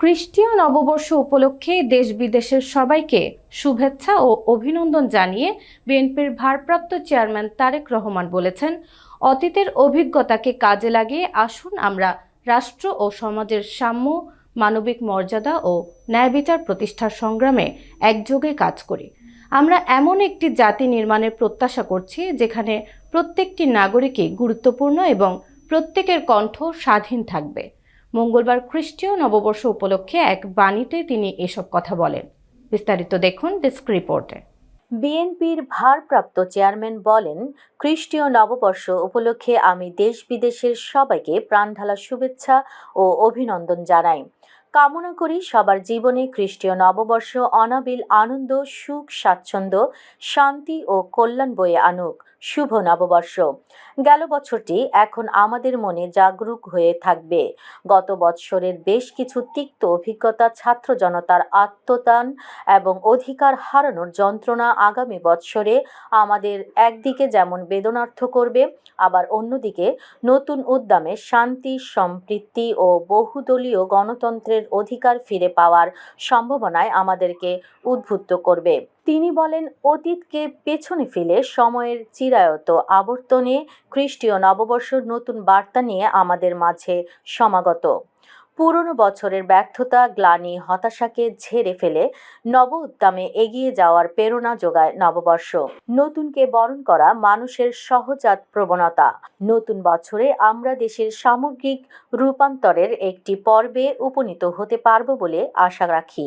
খ্রিস্টীয় নববর্ষ উপলক্ষে দেশ বিদেশের সবাইকে শুভেচ্ছা ও অভিনন্দন জানিয়ে বিএনপির ভারপ্রাপ্ত চেয়ারম্যান তারেক রহমান বলেছেন, অতীতের অভিজ্ঞতাকে কাজে লাগিয়ে আসুন আমরা রাষ্ট্র ও সমাজের সাম্য, মানবিক মর্যাদা ও ন্যায় বিচার প্রতিষ্ঠার সংগ্রামে একযোগে কাজ করি। আমরা এমন একটি জাতি নির্মাণের প্রত্যাশা করছি যেখানে প্রত্যেকটি নাগরিকই গুরুত্বপূর্ণ এবং প্রত্যেকের কণ্ঠ স্বাধীন থাকবে। মঙ্গলবার খ্রিস্টীয় নববর্ষ উপলক্ষে এক বাণীতে তিনি এসব কথা বলেন। বিস্তারিত দেখুন ডেস্ক রিপোর্টে। বিএনপির ভারপ্রাপ্ত চেয়ারম্যান বলেন, খ্রিস্টীয় নববর্ষ উপলক্ষে আমি দেশ বিদেশের সবাইকে প্রাণঢালা শুভেচ্ছা ও অভিনন্দন জানাই। কামনা করি সবার জীবনে খ্রিস্টীয় নববর্ষ অনাবিল আনন্দ, সুখ, স্বাচ্ছন্দ্য, শান্তি ও কল্যাণ বয়ে আনুক। শুভ নববর্ষ। গেল বছরটি এখন আমাদের মনে জাগরুক হয়ে থাকবে। গত বৎসরের বেশ কিছু তিক্ত অভিজ্ঞতা ছাত্র জনতার আত্মদান এবং অধিকার হারানোর যন্ত্রণা আগামী বৎসরে আমাদের একদিকে যেমন বেদনার্থ করবে, আবার অন্যদিকে নতুন উদ্যমে শান্তি সম্পৃক্তি ও বহুদলীয় গণতন্ত্রের অধিকার ফিরে পাওয়ার সম্ভাবনায় আমাদেরকে উদ্বুদ্ধ করবে। তিনি বলেন, অতীতকে পেছনে ফেলে সময়ের চিরায়ত আবর্তনে খ্রিস্টীয় নববর্ষর নতুন বার্তা নিয়ে আমাদের মাঝে সমাগত। পুরনো বছরের ব্যর্থতা, গ্লানি, হতাশাকে ঝেড়ে ফেলে নব উদ্যমে এগিয়ে যাওয়ার প্রেরণা যোগায় নববর্ষ। নতুনকে বরণ করা মানুষের সহজাত প্রবণতা। নতুন বছরে আমরা দেশের সামগ্রিক রূপান্তরের একটি পর্বে উপনীত হতে পারব বলে আশা রাখি।